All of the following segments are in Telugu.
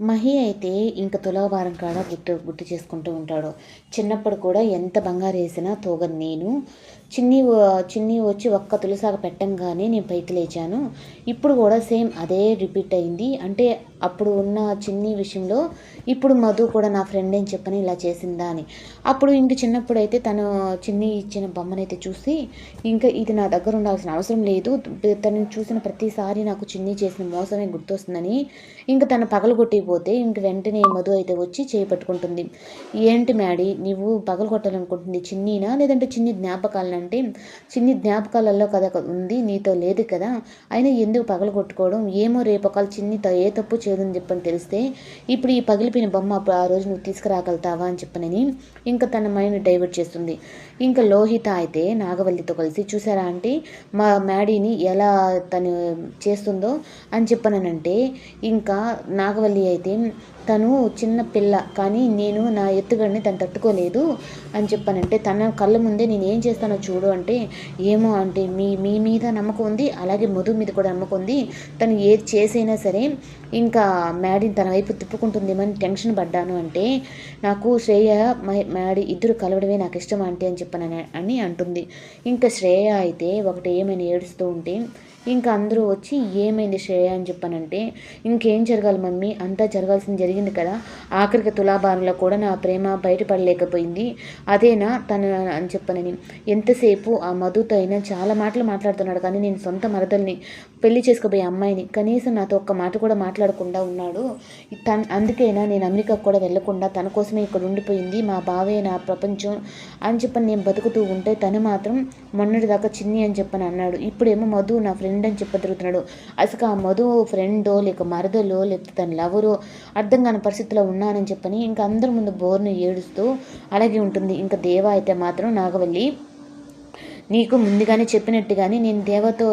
మహి అయితే ఇంక తులవారం కాడ గుర్తు గుర్తు చేసుకుంటూ ఉంటాడు. చిన్నప్పుడు కూడా ఎంత బంగారు వేసినా తోగను నేను. చిన్ని చిన్ని వచ్చి ఒక్క తులసాగ పెట్టంగానే నేను పైకి లేచాను. ఇప్పుడు కూడా సేమ్ అదే రిపీట్ అయింది. అంటే అప్పుడు ఉన్న చిన్ని విషయంలో ఇప్పుడు మధు కూడా నా ఫ్రెండ్ అని చెప్పని ఇలా చేసిందా అని. అప్పుడు ఇంక చిన్నప్పుడు అయితే తను చిన్ని ఇచ్చిన బొమ్మనైతే చూసి ఇంకా ఇది నా దగ్గర ఉండాల్సిన అవసరం లేదు. తనని చూసిన ప్రతిసారి నాకు చిన్ని చేసిన మోసమే గుర్తొస్తుందని ఇంకా తను పగలగొట్టిపోతే ఇంక వెంటనే మధు అయితే వచ్చి చేపట్టుకుంటుంది ఏంటి మ్యాడీ నువ్వు పగలగొట్టాలనుకుంటుంది చిన్నీనా? లేదంటే చిన్ని జ్ఞాపకాలనంటే చిన్ని జ్ఞాపకాలలో కదా ఉంది నీతో లేదు కదా. అయినా ఎందుకు పగలగొట్టుకోవడం? ఏమో రేపు ఒకవేళ చిన్ని త- ఏ తప్పు చేయదని చెప్పని తెలిస్తే ఇప్పుడు ఈ పగిలిపోయిన బొమ్మ అప్పుడు ఆ రోజు నువ్వు తీసుకురాగలుగుతావా? అని చెప్పనని ఇంకా తన మైండ్ డైవర్ట్ చేస్తుంది. ఇంకా లోహిత అయితే నాగవల్లితో కలిసి చూసారా అంటే మా మ్యాడీని ఎలా తను చేస్తుందో? అని చెప్పననంటే ఇంకా నాగవల్లి అయితే తను చిన్న పిల్ల కానీ నేను నా ఎత్తుగడిని తను తట్టుకోలేదు. అని చెప్పానంటే తన కళ్ళ ముందే నేను ఏం చేస్తానో చూడు అంటే ఏమో అంటే మీ మీ మీద నమ్మకం ఉంది అలాగే మధు మీద కూడా నమ్మకం ఉంది. తను ఏది చేసైనా సరే ఇంకా మ్యాడీని తన వైపు తిప్పుకుంటుందేమని టెన్షన్ పడ్డాను అంటే నాకు శ్రేయ మ- మ్యాడీ ఇద్దరు కలవడమే నాకు ఇష్టం అంటే అని చెప్పాను అని అంటుంది. ఇంకా శ్రేయ అయితే ఒకటి ఏమైనా ఏడుస్తూ ఉంటే ఇంకా అందరూ వచ్చి ఏమైంది శ్రేయ అని చెప్పానంటే ఇంకేం జరగాలి మమ్మీ అంతా జరగాల్సింది జరిగింది కదా ఆఖరికి తులాభారంలో కూడా నా ప్రేమ బయటపడలేకపోయింది. అదేనా తన అని చెప్పనని. ఎంతసేపు ఆ మధుతో అయినా చాలా మాటలు మాట్లాడుతున్నాడు కానీ నేను సొంత మరదల్ని పెళ్ళి చేసుకోబోయే అమ్మాయిని కనీసం నాతో ఒక్క మాట కూడా మాట్లాడకుండా ఉన్నాడు. తను అందుకైనా నేను అమెరికాకు కూడా వెళ్ళకుండా తన కోసమే ఇక్కడ ఉండిపోయింది మా బావే నా ప్రపంచం అని చెప్పని నేను బతుకుతూ ఉంటే తను మాత్రం మొన్నటిదాకా చిన్ని అని చెప్పని అన్నాడు. ఇప్పుడేమో మధు నా ఫ్రెండ్ అని చెప్పతిరుగుతున్నాడు. అసలు ఆ మధు ఫ్రెండో లేక మరదలో లేకపోతే తన లవరో అర్థం కాని పరిస్థితిలో ఉన్నానని చెప్పని ఇంకా అందరి ముందు బోర్ను ఏడుస్తూ అలాగే ఉంటుంది. ఇంకా దేవా అయితే మాత్రం నాగవల్లి నీకు ముందుగానే చెప్పినట్టుగానే నేను దేవతో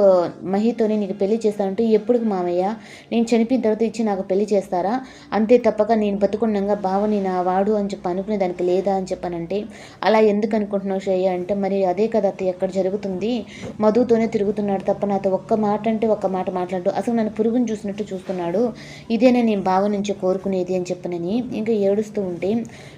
మహితోనే నీకు పెళ్ళి చేస్తానంటే ఎప్పుడు మామయ్య? నేను చనిపోయిన తర్వాత ఇచ్చి నాకు పెళ్ళి చేస్తారా? అంతే తప్పక నేను బతుకున్నాగా బావని నా వాడు అని చెప్పి అనుకునే దానికి లేదా అని చెప్పానంటే అలా ఎందుకు అనుకుంటున్నావు శ్రేయ? అంటే మరి అదే కదా అత్త ఎక్కడ జరుగుతుంది? మధుతోనే తిరుగుతున్నాడు తప్ప నాతో ఒక్క మాట అంటే ఒక్క మాట మాట్లాడు. అసలు నన్ను పురుగుని చూసినట్టు చూస్తున్నాడు. ఇదేనే నేను బావ నుంచి కోరుకునేది అని చెప్పనని ఇంకా ఏడుస్తూ ఉంటే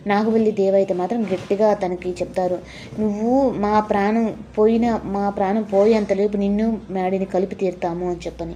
నాగవల్లి దేవ అయితే మాత్రం గట్టిగా తనకి చెప్తారు. నువ్వు మా ప్రాణం పోయిన మా ప్రాణం పోయేంతలేపు నిన్ను మేడిని కలిపి తీరుతాము అని చెప్పని.